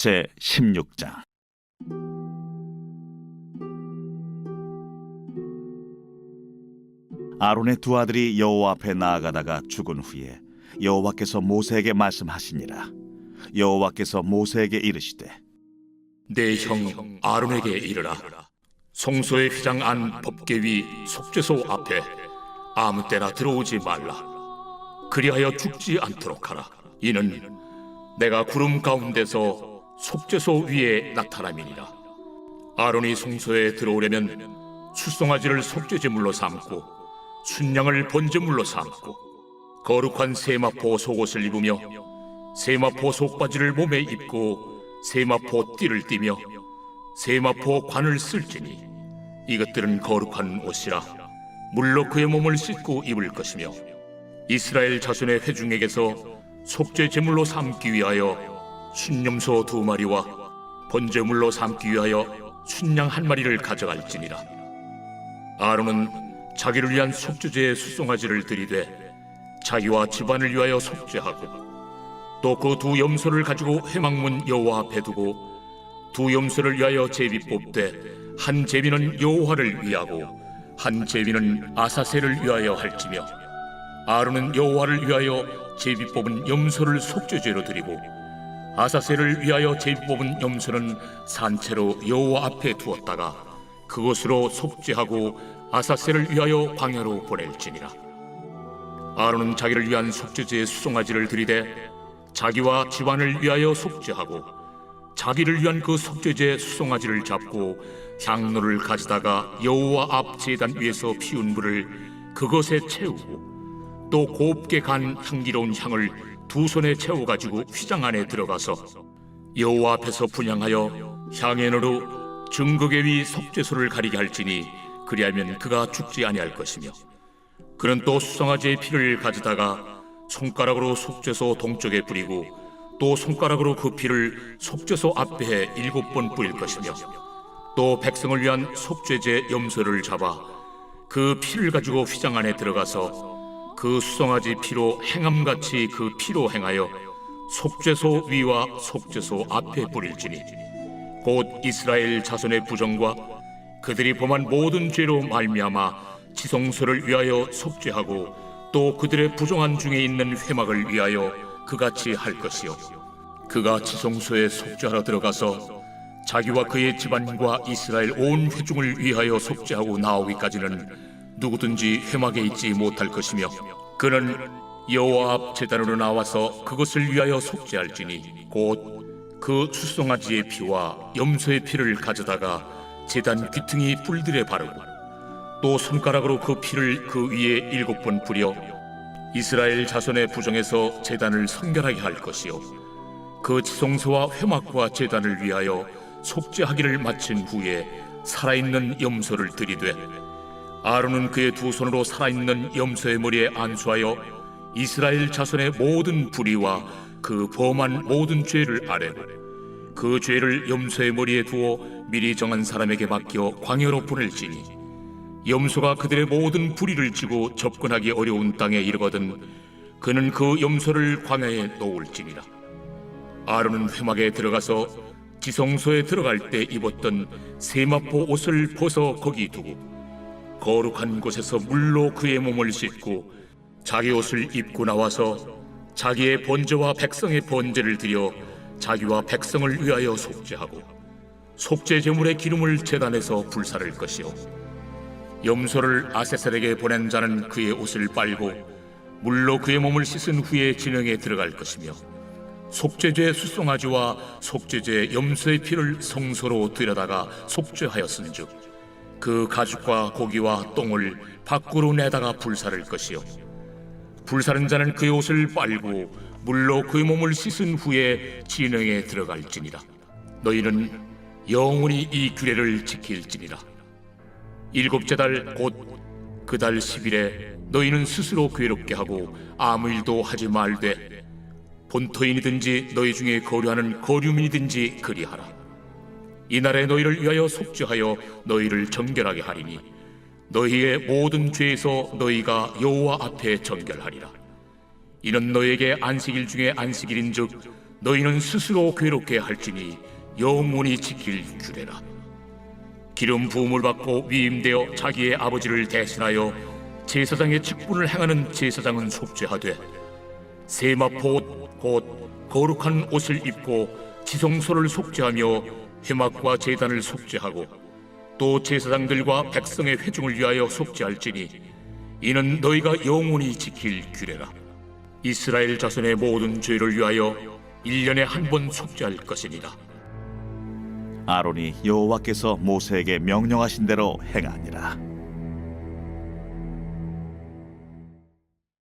제 16장. 아론의 두 아들이 여호와 앞에 나아가다가 죽은 후에 여호와께서 모세에게 말씀하시니라. 여호와께서 모세에게 이르시되 내 형 아론에게 이르라. 성소의 휘장 안 법계 위 속죄소 앞에 아무 때나 들어오지 말라. 그리하여 죽지 않도록 하라. 이는 내가 구름 가운데서 속죄소 위에 나타남이니라. 아론이 성소에 들어오려면 수송아지를 속죄제물로 삼고 순양을 번제물로 삼고 거룩한 세마포 속옷을 입으며 세마포 속바지를 몸에 입고 세마포 띠를 띠며 세마포 관을 쓸지니 이것들은 거룩한 옷이라 물로 그의 몸을 씻고 입을 것이며 이스라엘 자손의 회중에게서 속죄 제물로 삼기 위하여 순념소 두 마리와 번제물로 삼기 위하여 순양 한 마리를 가져갈지니라. 아론은 자기를 위한 속죄제의 수송아지를 들이되 자기와 집안을 위하여 속죄하고 또 그 두 염소를 가지고 회막문 여호와 앞에 두고 두 염소를 위하여 제비 뽑되 한 제비는 여호와를 위하고 한 제비는 아사셀을 위하여 할지며 아론은 여호와를 위하여 제비 뽑은 염소를 속죄제로 드리고 아사셀을 위하여 제비 뽑은 염소는 산채로 여호와 앞에 두었다가 그것으로 속죄하고 아사셀을 위하여 광야로 보낼지니라. 아론은 자기를 위한 속죄제의 수송아지를 드리되 자기와 집안을 위하여 속죄하고 자기를 위한 그 속죄제 수송아지를 잡고 향로를 가져다가 여호와 앞 제단 위에서 피운 불을 그것에 채우고 또 곱게 간 향기로운 향을 두 손에 채워 가지고 휘장 안에 들어가서 여호와 앞에서 분양하여 향연으로 증거계 위 속죄소를 가리게 할지니 그리하면 그가 죽지 아니할 것이며 그는 또 수송아지의 피를 가져다가 손가락으로 속죄소 동쪽에 뿌리고 또 손가락으로 그 피를 속죄소 앞에 일곱 번 뿌릴 것이며 또 백성을 위한 속죄제 염소를 잡아 그 피를 가지고 휘장 안에 들어가서 그 수송아지 피로 행함같이 그 피로 행하여 속죄소 위와 속죄소 앞에 뿌릴지니 곧 이스라엘 자손의 부정과 그들이 범한 모든 죄로 말미암아 지성소를 위하여 속죄하고 또 그들의 부정한 중에 있는 회막을 위하여 그같이 할 것이요. 그가 지성소에 속죄하러 들어가서 자기와 그의 집안과 이스라엘 온 회중을 위하여 속죄하고 나오기까지는 누구든지 회막에 있지 못할 것이며 그는 여호와 앞 제단으로 나와서 그것을 위하여 속죄할지니 곧 그 수송아지의 피와 염소의 피를 가져다가 제단 귀퉁이 뿔들에 바르고 또 손가락으로 그 피를 그 위에 일곱 번 뿌려 이스라엘 자손의 부정에서 제단을 성결하게 할 것이요. 그 지성소와 회막과 제단을 위하여 속죄하기를 마친 후에 살아있는 염소를 들이되 아론은 그의 두 손으로 살아있는 염소의 머리에 안수하여 이스라엘 자손의 모든 불의와 그 범한 모든 죄를 아뢰고 그 죄를 염소의 머리에 두어 미리 정한 사람에게 맡겨 광야로 보낼지니 염소가 그들의 모든 불의를 지고 접근하기 어려운 땅에 이르거든 그는 그 염소를 광야에 놓을지니라. 아론은 회막에 들어가서 지성소에 들어갈 때 입었던 세마포 옷을 벗어 거기 두고 거룩한 곳에서 물로 그의 몸을 씻고 자기 옷을 입고 나와서 자기의 번제와 백성의 번제를 드려 자기와 백성을 위하여 속죄하고 속죄 제물의 기름을 제단에서 불사를 것이요. 염소를 아세셀에게 보낸 자는 그의 옷을 빨고 물로 그의 몸을 씻은 후에 진영에 들어갈 것이며 속죄제 수송아지와 속죄제 염소의 피를 성소로 들여다가 속죄하였은즉 그 가죽과 고기와 똥을 밖으로 내다가 불사를 것이요. 불사른 자는 그의 옷을 빨고 물로 그의 몸을 씻은 후에 진영에 들어갈지니라. 너희는 영원히 이 규례를 지킬지니라. 일곱째 달 곧 그 달 10일에 너희는 스스로 괴롭게 하고 아무 일도 하지 말되 본토인이든지 너희 중에 거류하는 거류민이든지 그리하라 이날에 너희를 위하여 속죄하여 너희를 정결하게 하리니 너희의 모든 죄에서 너희가 여호와 앞에 정결하리라. 이는 너희에게 안식일 중에 안식일인즉 너희는 스스로 괴롭게 할지니 영원히 지킬 규례라. 기름 부음을 받고 위임되어 자기의 아버지를 대신하여 제사장의 직분을 행하는 제사장은 속죄하되 세마포 곧 거룩한 옷을 입고 지성소를 속죄하며 회막과 제단을 속죄하고 또 제사장들과 백성의 회중을 위하여 속죄할지니 이는 너희가 영원히 지킬 규례라. 이스라엘 자손의 모든 죄를 위하여 일년에 한 번 속죄할 것이니라. 아론이 여호와께서 모세에게 명령하신 대로 행하니라